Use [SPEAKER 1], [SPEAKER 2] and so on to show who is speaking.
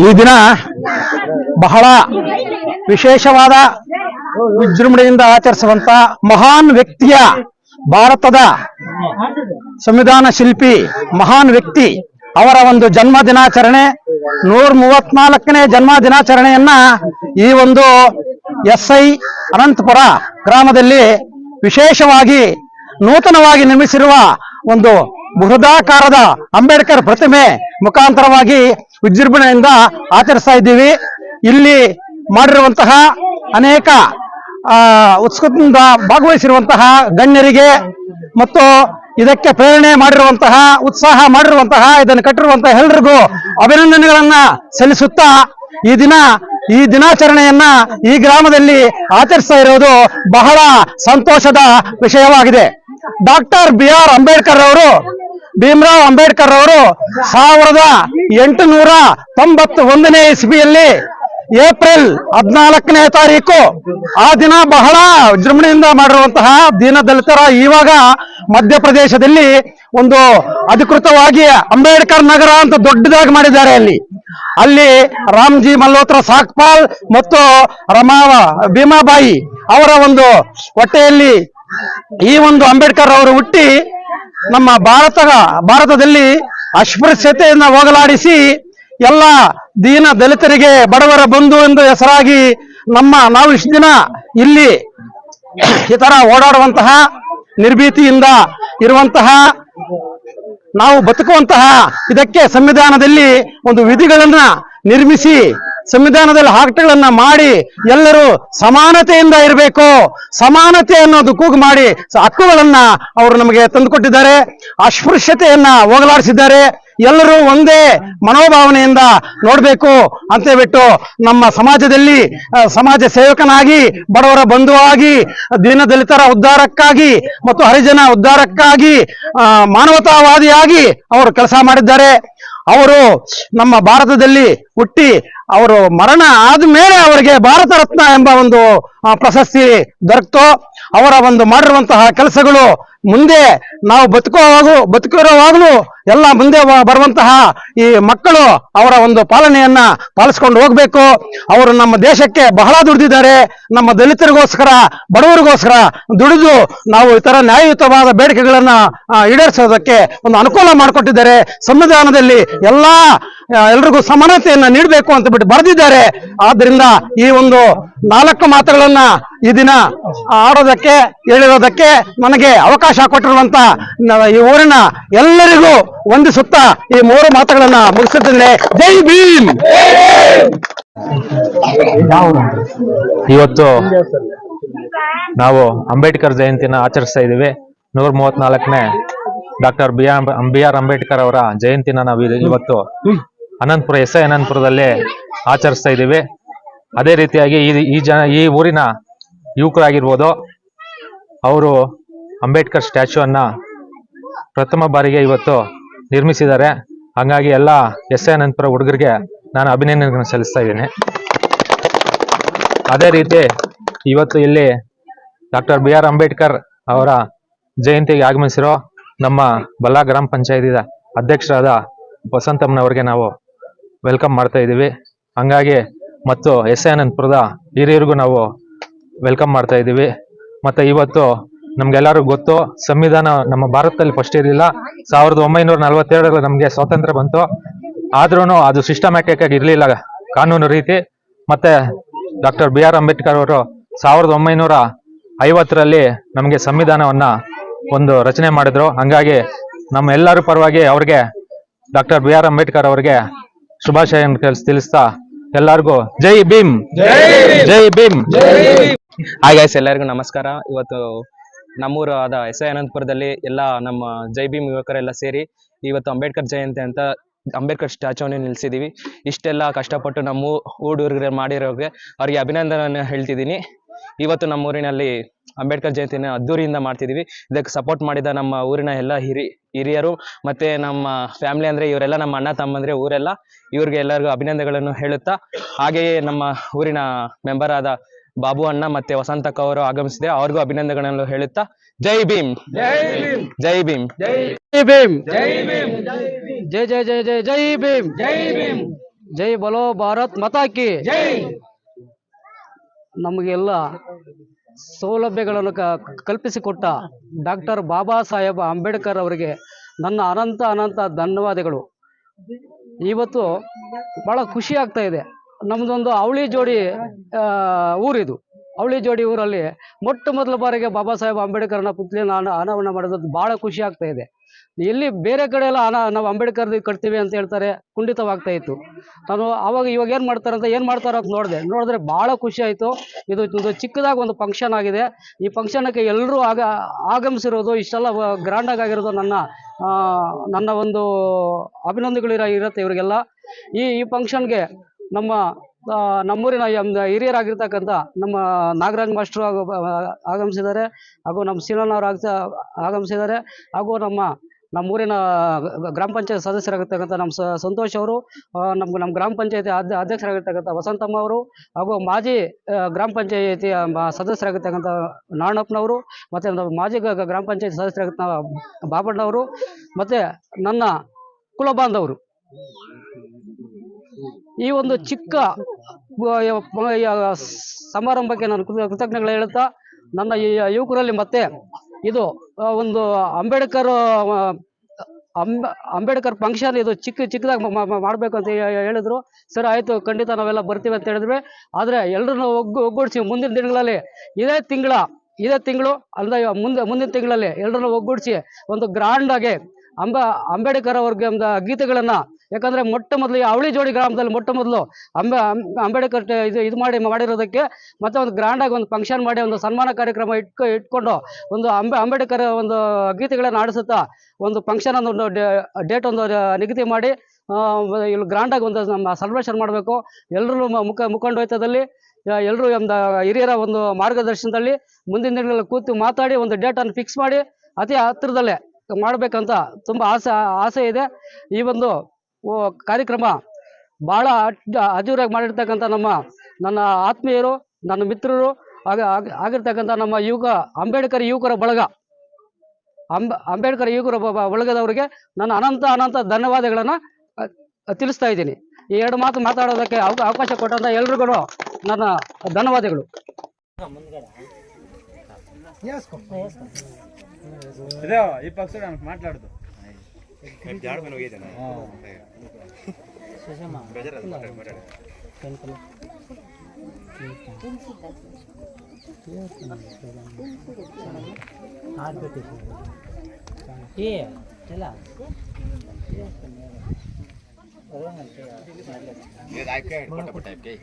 [SPEAKER 1] ಈ ದಿನ ಬಹಳ ವಿಶೇಷವಾದ ವಿಜೃಂಭಣೆಯಿಂದ ಆಚರಿಸುವಂತ ಮಹಾನ್ ವ್ಯಕ್ತಿಯ ಭಾರತದ ಸಂವಿಧಾನ ಶಿಲ್ಪಿ ಮಹಾನ್ ವ್ಯಕ್ತಿ ಅವರ ಒಂದು ಜನ್ಮ ದಿನಾಚರಣೆ, ನೂರ ಮೂವತ್ನಾಲ್ಕನೇ ಜನ್ಮ ದಿನಾಚರಣೆಯನ್ನ ಈ ಒಂದು ಎಸ್ ಐ ಅನಂತಪುರ ಗ್ರಾಮದಲ್ಲಿ ವಿಶೇಷವಾಗಿ ನೂತನವಾಗಿ ನಿರ್ಮಿಸಿರುವ ಒಂದು ಬೃಹದಾಕಾರದ ಅಂಬೇಡ್ಕರ್ ಪ್ರತಿಮೆ ಮುಖಾಂತರವಾಗಿ ವಿಜೃಂಭಣೆಯಿಂದ ಆಚರಿಸ್ತಾ ಇದ್ದೀವಿ. ಇಲ್ಲಿ ಮಾಡಿರುವಂತಹ ಅನೇಕ ಉತ್ಸುಕದಿಂದ ಭಾಗವಹಿಸಿರುವಂತಹ ಗಣ್ಯರಿಗೆ ಮತ್ತು ಇದಕ್ಕೆ ಪ್ರೇರಣೆ ಮಾಡಿರುವಂತಹ, ಉತ್ಸಾಹ ಮಾಡಿರುವಂತಹ, ಇದನ್ನು ಕಟ್ಟಿರುವಂತಹ ಎಲ್ಲರಿಗೂ ಅಭಿನಂದನೆಗಳನ್ನ ಸಲ್ಲಿಸುತ್ತಾ ಈ ದಿನ, ಈ ದಿನಾಚರಣೆಯನ್ನ ಈ ಗ್ರಾಮದಲ್ಲಿ ಆಚರಿಸ್ತಾ ಇರುವುದು ಬಹಳ ಸಂತೋಷದ ವಿಷಯವಾಗಿದೆ. ಡಾಕ್ಟರ್ ಬಿ ಆರ್ ಅಂಬೇಡ್ಕರ್ ಅವರು ಭೀಮರಾವ್ ಅಂಬೇಡ್ಕರ್ ಅವರು ಸಾವಿರದ ಎಂಟುನೂರ ತೊಂಬತ್ತು ಒಂದನೇ ಇಸ್ವಿಯಲ್ಲಿ ಏಪ್ರಿಲ್ ಹದಿನಾಲ್ಕನೇ ತಾರೀಕು. ಆ ದಿನ ಬಹಳ ವಿಜೃಂಭಣೆಯಿಂದ ಮಾಡಿರುವಂತಹ ದೀನ ದಲಿತರ ಇವಾಗ ಮಧ್ಯಪ್ರದೇಶದಲ್ಲಿ ಒಂದು ಅಧಿಕೃತವಾಗಿ ಅಂಬೇಡ್ಕರ್ ನಗರ ಅಂತ ದೊಡ್ಡದಾಗಿ ಮಾಡಿದ್ದಾರೆ ಅಲ್ಲಿ. ಅಲ್ಲಿ ರಾಮ್ಜಿ ಮಲ್ಹೋತ್ರ ಸಾಕ್ಪಾಲ್ ಮತ್ತು ರಮಾ ಭೀಮಾಬಾಯಿ ಅವರ ಒಂದು ಹೊಟ್ಟೆಯಲ್ಲಿ ಈ ಒಂದು ಅಂಬೇಡ್ಕರ್ ಅವರು ಹುಟ್ಟಿ ನಮ್ಮ ಭಾರತ ಭಾರತದಲ್ಲಿ ಅಸ್ಪೃಶ್ಯತೆಯನ್ನು ಹೋಗಲಾಡಿಸಿ ಎಲ್ಲ ದೀನ ದಲಿತರಿಗೆ ಬಡವರ ಬಂಧು ಎಂದು ಹೆಸರಾಗಿ ನಮ್ಮ ನಾವು ಇಷ್ಟು ದಿನ ಇಲ್ಲಿ ಈ ತರ ಓಡಾಡುವಂತಹ ನಿರ್ಭೀತಿಯಿಂದ ಇರುವಂತಹ ನಾವು ಬದುಕುವಂತಹ ಇದಕ್ಕೆ ಸಂವಿಧಾನದಲ್ಲಿ ಒಂದು ವಿಧಿಗಳನ್ನ ನಿರ್ಮಿಸಿ, ಸಂವಿಧಾನದಲ್ಲಿ ಆಕ್ಟ್ಗಳನ್ನ ಮಾಡಿ ಎಲ್ಲರೂ ಸಮಾನತೆಯಿಂದ ಇರಬೇಕು. ಸಮಾನತೆ ಅನ್ನೋದು ಕೂಗು ಮಾಡಿ, ಹಕ್ಕುಗಳನ್ನ ಅವರು ನಮಗೆ ತಂದುಕೊಟ್ಟಿದ್ದಾರೆ. ಅಸ್ಪೃಶ್ಯತೆಯನ್ನ ಹೋಗಲಾಡಿಸಿದ್ದಾರೆ. ಎಲ್ಲರೂ ಒಂದೇ ಮನೋಭಾವನೆಯಿಂದ ನೋಡಬೇಕು ಅಂತ ಬಿಟ್ಟು ನಮ್ಮ ಸಮಾಜದಲ್ಲಿ ಸಮಾಜ ಸೇವಕನಾಗಿ, ಬಡವರ ಬಂಧುವಾಗಿ, ದೀನದಲಿತರ ಉದ್ಧಾರಕ್ಕಾಗಿ ಮತ್ತು ಹರಿಜನ ಉದ್ಧಾರಕ್ಕಾಗಿ ಮಾನವತಾವಾದಿಯಾಗಿ ಅವರು ಕೆಲಸ ಮಾಡಿದ್ದಾರೆ. ಅವರು ನಮ್ಮ ಭಾರತದಲ್ಲಿ ಹುಟ್ಟಿ, ಅವರು ಮರಣ ಆದ್ಮೇಲೆ ಅವರಿಗೆ ಭಾರತ ರತ್ನ ಎಂಬ ಒಂದು ಪ್ರಶಸ್ತಿ ದೊರಕ್ತು. ಅವರ ಒಂದು ಮಾಡಿರುವಂತಹ ಕೆಲಸಗಳು ಮುಂದೆ ನಾವು ಬದುಕುವಾಗ, ಬದುಕಿರುವಾಗಲೂ ಎಲ್ಲ ಮುಂದೆ ಬರುವಂತಹ ಈ ಮಕ್ಕಳು ಅವರ ಒಂದು ಪಾಲನೆಯನ್ನ ಪಾಲಿಸ್ಕೊಂಡು ಹೋಗ್ಬೇಕು. ಅವರು ನಮ್ಮ ದೇಶಕ್ಕೆ ಬಹಳ ದುಡಿದಿದ್ದಾರೆ. ನಮ್ಮ ದಲಿತರಿಗೋಸ್ಕರ, ಬಡವರಿಗೋಸ್ಕರ ದುಡಿದು ನಾವು ಇತರ ನ್ಯಾಯಯುತವಾದ ಬೇಡಿಕೆಗಳನ್ನ ಈಡೇರಿಸೋದಕ್ಕೆ ಒಂದು ಅನುಕೂಲ ಮಾಡಿಕೊಟ್ಟಿದ್ದಾರೆ. ಸಂವಿಧಾನದಲ್ಲಿ ಎಲ್ಲಾ ಎಲ್ರಿಗೂ ಸಮಾನತೆಯನ್ನ ನೀಡಬೇಕು ಅಂತ ಬಿಟ್ಟು ಬರೆದಿದ್ದಾರೆ. ಆದ್ರಿಂದ ಈ ಒಂದು ನಾಲ್ಕು ಮಾತುಗಳನ್ನ ಈ ದಿನ ಆಡೋದಕ್ಕೆ, ಹೇಳಿರೋದಕ್ಕೆ ನನಗೆ ಅವಕಾಶ ಕೊಟ್ಟಿರುವಂತ ಈ ಊರಿನ ಎಲ್ಲರಿಗೂ ವಂದಿಸುತ್ತಾ ಈ ಮೂರು ಮಾತುಗಳನ್ನ ಮುಗಿಸುತ್ತಿದ್ದೇನೆ ಜೈ ಭೀಮ್!
[SPEAKER 2] ಇವತ್ತು ನಾವು ಅಂಬೇಡ್ಕರ್ ಜಯಂತಿನ ಆಚರಿಸ್ತಾ ಇದ್ದೀವಿ. ನೂರ ಮೂವತ್ನಾಲ್ಕನೇ doctor B R B R Ambedkar ಅವರ ಜಯಂತಿನ ನಾವು ಇವತ್ತು ಅನಂತಪುರ, ಎಸ್ ಐ ಅನಂತಪುರದಲ್ಲಿ ಆಚರಿಸ್ತಾ ಇದ್ದೀವಿ. ಅದೇ ರೀತಿಯಾಗಿ ಈ ಈ ಜನ, ಈ ಊರಿನ ಯುವಕರಾಗಿರ್ಬೋದು, ಅವರು ಅಂಬೇಡ್ಕರ್ ಸ್ಟ್ಯಾಚ್ಯೂ ಅನ್ನ ಪ್ರಥಮ ಬಾರಿಗೆ ಇವತ್ತು ನಿರ್ಮಿಸಿದ್ದಾರೆ. ಹಾಗಾಗಿ ಎಲ್ಲ ಎಸ್ ಎ ಅನಂತಪುರ ಹುಡುಗರಿಗೆ ನಾನು ಅಭಿನಂದನೆಗಳನ್ನು ಸಲ್ಲಿಸ್ತಾ ಇದ್ದೀನಿ. ಅದೇ ರೀತಿ ಇವತ್ತು ಇಲ್ಲಿ ಡಾಕ್ಟರ್ ಬಿ ಆರ್ ಅಂಬೇಡ್ಕರ್ ಅವರ ಜಯಂತಿಗೆ ಆಗಮಿಸಿರೋ ನಮ್ಮ ಬಲ್ಲಾ ಗ್ರಾಮ ಪಂಚಾಯತಿ ಅಧ್ಯಕ್ಷರಾದ ವಸಂತಮ್ಮನವರಿಗೆ ನಾವು ವೆಲ್ಕಮ್ ಮಾಡ್ತಾ ಇದ್ದೀವಿ. ಹಂಗಾಗಿ ಮತ್ತು ಎಸ್ ಎ ಅನಂತಪುರದ ಹಿರಿಯರಿಗೂ ನಾವು ವೆಲ್ಕಮ್ ಮಾಡ್ತಾ ಇದ್ದೀವಿ. ಮತ್ತು ಇವತ್ತು ನಮ್ಗೆಲ್ಲರಿಗೂ ಗೊತ್ತು ಸಂವಿಧಾನ ನಮ್ಮ ಭಾರತದಲ್ಲಿ ಫಸ್ಟ್ ಇರಲಿಲ್ಲ. ಸಾವಿರದ ಒಂಬೈನೂರ ನಲವತ್ತೆರಡರಲ್ಲಿ ನಮಗೆ ಸ್ವಾತಂತ್ರ್ಯ ಬಂತು. ಆದ್ರೂ ಅದು ಸಿಸ್ಟಮ್ಯಾಟಿಕ್ ಆಗಿ ಇರಲಿಲ್ಲ ಕಾನೂನು ರೀತಿ. ಮತ್ತೆ ಡಾಕ್ಟರ್ ಬಿ ಆರ್ ಅಂಬೇಡ್ಕರ್ ಅವರು ಸಾವಿರದ ಒಂಬೈನೂರ ಐವತ್ತರಲ್ಲಿ ನಮಗೆ ಸಂವಿಧಾನವನ್ನ ಒಂದು ರಚನೆ ಮಾಡಿದ್ರು. ಹಂಗಾಗಿ ನಮ್ಮ ಎಲ್ಲರೂ ಪರವಾಗಿ ಅವ್ರಿಗೆ ಡಾಕ್ಟರ್ ಬಿ ಆರ್ ಅಂಬೇಡ್ಕರ್ ಅವರಿಗೆ ಶುಭಾಶಯ ತಿಳಿಸ್ತಾ ಎಲ್ಲರಿಗೂ ಜೈ ಭೀಮ್. ಜೈ ಭೀಮ್.
[SPEAKER 3] ಹಾಯ್ ಗೈಸ್ ಎಲ್ಲರಿಗೂ ನಮಸ್ಕಾರ. ಇವತ್ತು ನಮ್ಮೂರು ಆದ ಎಸ್ ಐ ಅನಂತಪುರದಲ್ಲಿ ಎಲ್ಲ ನಮ್ಮ ಜೈ ಭೀಮ್ ಯುವಕರೆಲ್ಲ ಸೇರಿ ಇವತ್ತು ಅಂಬೇಡ್ಕರ್ ಜಯಂತಿ ಅಂತ ಅಂಬೇಡ್ಕರ್ ಸ್ಟ್ಯಾಚುವನ್ನು ನಿಲ್ಲಿಸಿದ್ದೀವಿ ಇಷ್ಟೆಲ್ಲ ಕಷ್ಟಪಟ್ಟು ನಮ್ಮ ಊಡುಗರಿಗೆ ಮಾಡಿರೋರಿಗೆ ಅವ್ರಿಗೆ ಅಭಿನಂದನೆ ಹೇಳ್ತಿದ್ದೀನಿ. ಇವತ್ತು ನಮ್ಮ ಊರಿನಲ್ಲಿ ಅಂಬೇಡ್ಕರ್ ಜಯಂತಿನ ಅದ್ದೂರಿಯಿಂದ ಮಾಡ್ತಿದ್ದೀವಿ ಇದಕ್ಕೆ ಸಪೋರ್ಟ್ ಮಾಡಿದ ನಮ್ಮ ಊರಿನ ಎಲ್ಲ ಹಿರಿ, ಹಿರಿಯರು ಮತ್ತೆ ನಮ್ಮ ಫ್ಯಾಮಿಲಿ ಅಂದ್ರೆ ಇವರೆಲ್ಲ ನಮ್ಮ ಅಣ್ಣ ತಮ್ಮಂದ್ರೆ ಊರೆಲ್ಲ ಇವ್ರಿಗೆ ಎಲ್ಲರಿಗೂ ಅಭಿನಂದನೆಗಳನ್ನು ಹೇಳುತ್ತಾ, ಹಾಗೆಯೇ ನಮ್ಮ ಊರಿನ ಮೆಂಬರ್ ಆದ ಬಾಬು ಅಣ್ಣ ಮತ್ತೆ ವಸಂತಕ್ಕ ಅವರು ಆಗಮಿಸಿದೆ ಅವ್ರಿಗೂ ಅಭಿನಂದನೆಗಳನ್ನು ಹೇಳುತ್ತಾ ಜೈ ಭೀಮ್. ಜೈ ಭೀಮ್.
[SPEAKER 4] ಜೈ ಭೀಮ್. ಜೈ ಜೈ ಜೈ ಜೈ ಜೈ ಜೈ ಭೀಮ್. ಜೈ ಭೀಮ್. ಜೈ ಬಲೋ ಭಾರತ್ ಮತಾಕಿ ನಮಗೆಲ್ಲ ಸೌಲಭ್ಯಗಳನ್ನು ಕ- ಕಲ್ಪಿಸಿಕೊಟ್ಟ ಡಾಕ್ಟರ್ ಬಾಬಾ ಸಾಹೇಬ್ ಅಂಬೇಡ್ಕರ್ ಅವರಿಗೆ ನನ್ನ ಅನಂತ ಅನಂತ ಧನ್ಯವಾದಗಳು. ಇವತ್ತು ಬಹಳ ಖುಷಿ ಆಗ್ತಾ ಇದೆ. ನಮ್ದೊಂದು ಅವಳಿ ಜೋಡಿ ಊರಿದು. ಅವಳಿ ಜೋಡಿ ಊರಲ್ಲಿ ಮೊಟ್ಟ ಮೊದಲ ಬಾರಿಗೆ ಬಾಬಾ ಸಾಹೇಬ್ ಅಂಬೇಡ್ಕರ್ನ ಪುತ್ಲಿನ ನಾನು ಅನಾವರಣ ಮಾಡೋದು ಬಹಳ ಖುಷಿ ಆಗ್ತಾ ಇದೆ. ಎಲ್ಲಿ ಬೇರೆ ಕಡೆ ಎಲ್ಲ ಅನ ನಾವು ಅಂಬೇಡ್ಕರ್ ಕಟ್ತೀವಿ ಅಂತ ಹೇಳ್ತಾರೆ, ಕುಂಠಿತವಾಗ್ತಾ ಇತ್ತು. ನಾನು ಅವಾಗ ಇವಾಗ ಏನು ಮಾಡ್ತಾರೆ ಅಂತ ಏನು ಮಾಡ್ತಾರೆ ಅಂತ ನೋಡಿದೆ. ನೋಡಿದ್ರೆ ಭಾಳ ಖುಷಿ ಆಯಿತು. ಇದು ಇದು ಚಿಕ್ಕದಾಗಿ ಒಂದು ಫಂಕ್ಷನ್ ಆಗಿದೆ. ಈ ಫಂಕ್ಷನ್ಗೆ ಎಲ್ಲರೂ ಆಗ, ಆಗಮಿಸಿರೋದು, ಇಷ್ಟೆಲ್ಲ ಗ್ರ್ಯಾಂಡಾಗಿ ಆಗಿರೋದು ನನ್ನ ನನ್ನ ಒಂದು ಅಭಿನಂದನೆಗಳು ಇರ ಇರುತ್ತೆ ಇವರಿಗೆಲ್ಲ. ಈ ಈ ಫಂಕ್ಷನ್ಗೆ ನಮ್ಮ ನಮ್ಮೂರಿನ ಹಿರಿಯರಾಗಿರ್ತಕ್ಕಂಥ ನಮ್ಮ ನಾಗರಾಜ್ ಮಾಸ್ಟ್ರು ಹಾಗೂ ಆಗಮಿಸಿದ್ದಾರೆ. ಹಾಗೂ ನಮ್ಮ ಸೀನಣ್ಣವ್ರು ಆಗ ಆಗಮಿಸಿದ್ದಾರೆ. ಹಾಗೂ ನಮ್ಮ, ನಮ್ಮೂರಿನ ಗ್ರಾಮ ಪಂಚಾಯತ್ ಸದಸ್ಯರಾಗಿರ್ತಕ್ಕಂಥ ನಮ್ಮ ಸಂತೋಷ್ ಅವರು ನಮ್ಗೆ ನಮ್ಮ ಗ್ರಾಮ ಪಂಚಾಯತಿ ಅಧ್ಯ ಅಧ್ಯಕ್ಷರಾಗಿರ್ತಕ್ಕಂಥ ವಸಂತಮ್ಮ ಅವರು, ಹಾಗೂ ಮಾಜಿ ಗ್ರಾಮ ಪಂಚಾಯತಿಯ ಮ- ಸದಸ್ಯರಾಗಿರ್ತಕ್ಕಂಥ ನಾರಣಪ್ಪನವರು ಮತ್ತು ನಮ್ಮ ಮಾಜಿ ಗ್ರಾಮ ಪಂಚಾಯತ್ ಸದಸ್ಯರಾಗಿರ್ತಕ್ಕ ಬಾಬಣ್ಣವರು, ಮತ್ತು ನನ್ನ ಕುಲ ಬಾಂಧವರು ಈ ಒಂದು ಚಿಕ್ಕ ಸಮಾರಂಭಕ್ಕೆ ನಾನು ಕೃತಜ್ಞಗಳು ಹೇಳುತ್ತಾ, ನನ್ನ ಈ ಯುವಕರಲ್ಲಿ ಮತ್ತೆ ಇದು ಒಂದು ಅಂಬೇಡ್ಕರ್ ಅಂಬ, ಅಂಬೇಡ್ಕರ್ ಫಂಕ್ಷನ್ ಇದು ಚಿಕ್ಕ, ಚಿಕ್ಕದಾಗಿ ಮಾಡಬೇಕು ಅಂತ ಹೇಳಿದ್ರು. ಸರಿ, ಆಯಿತು, ಖಂಡಿತ ನಾವೆಲ್ಲ ಬರ್ತೀವಿ ಅಂತ ಹೇಳಿದ್ವಿ. ಆದರೆ ಎಲ್ಲರನ್ನು ಒಗ್ಗು, ಒಗ್ಗೂಡಿಸಿ, ಮುಂದಿನ ದಿನಗಳಲ್ಲಿ ಇದೇ ತಿಂಗಳ, ಇದೇ ತಿಂಗಳು ಅಲ್ಲ ಮುಂದೆ, ಮುಂದಿನ ತಿಂಗಳಲ್ಲಿ ಎಲ್ಲರನ್ನು ಒಗ್ಗೂಡಿಸಿ ಒಂದು ಗ್ರ್ಯಾಂಡಾಗಿ ಅಂಬ, ಅಂಬೇಡ್ಕರ್ ಅವ್ರಿಗೆ ಒಂದು ಗೀತೆಗಳನ್ನು ಯಾಕಂದರೆ ಮೊಟ್ಟ ಮೊದಲು ಈ ಅವಳಿ ಜೋಡಿ ಗ್ರಾಮದಲ್ಲಿ ಮೊಟ್ಟ ಮೊದಲು ಅಂಬೆ, ಅಂಬೇಡ್ಕರ್ ಇದು ಇದು ಮಾಡಿ, ಮಾಡಿರೋದಕ್ಕೆ ಮತ್ತೆ ಒಂದು ಗ್ರ್ಯಾಂಡಾಗಿ ಒಂದು ಫಂಕ್ಷನ್ ಮಾಡಿ, ಒಂದು ಸನ್ಮಾನ ಕಾರ್ಯಕ್ರಮ ಇಟ್ಕೊ, ಇಟ್ಕೊಂಡು ಒಂದು ಅಂಬೆ, ಅಂಬೇಡ್ಕರ್ ಒಂದು ಗೀತೆಗಳನ್ನು ಆಡಿಸುತ್ತಾ ಒಂದು ಫಂಕ್ಷನ್ ಒಂದು ಡೇಟ್ ಒಂದು ನಿಗದಿ ಮಾಡಿ ಇಲ್ಲಿ ಗ್ರ್ಯಾಂಡಾಗಿ ಒಂದು ನಮ್ಮ ಸೆಲೆಬ್ರೇಷನ್ ಮಾಡಬೇಕು. ಎಲ್ಲರೂ ಮುಖ, ಮುಖಂಡೋಯ್ತದಲ್ಲಿ ಎಲ್ಲರೂ ಒಂದು ಹಿರಿಯರ ಒಂದು ಮಾರ್ಗದರ್ಶನದಲ್ಲಿ ಮುಂದಿನ ದಿನಗಳಲ್ಲಿ ಕೂತು ಮಾತಾಡಿ ಒಂದು ಡೇಟನ್ನು ಫಿಕ್ಸ್ ಮಾಡಿ ಅತಿ ಹತ್ತಿರದಲ್ಲೇ ಮಾಡಬೇಕಂತ ತುಂಬ ಆಸೆ ಆಸೆ ಇದೆ. ಈ ಒಂದು ಕಾರ್ಯಕ್ರಮ ಭಾಳ ಅಜೂರಾಗಿ ಮಾಡಿರ್ತಕ್ಕಂಥ ನಮ್ಮ ನನ್ನ ಆತ್ಮೀಯರು ನನ್ನ ಮಿತ್ರರು ಆಗ ಆಗ- ಆಗಿರ್ತಕ್ಕಂಥ ನಮ್ಮ ಯುವಕ ಅಂಬೇಡ್ಕರ್ ಯುವಕರ ಬಳಗ. ಅಂಬ ಅಂಬೇಡ್ಕರ್ ಯುವಕರ ಬಳಗದವರಿಗೆ ನನ್ನ ಅನಂತ ಅನಂತ ಧನ್ಯವಾದಗಳನ್ನು ತಿಳಿಸ್ತಾ ಇದ್ದೀನಿ. ಈ ಎರಡು ಮಾತು ಮಾತಾಡೋದಕ್ಕೆ ಅವ- ಅವಕಾಶ ಕೊಟ್ಟಂತ ಎಲ್ರಿಗೂ ನನ್ನ ಧನ್ಯವಾದಗಳು.
[SPEAKER 5] ఏ ఎలా ये राइट का हेडपट टाइप के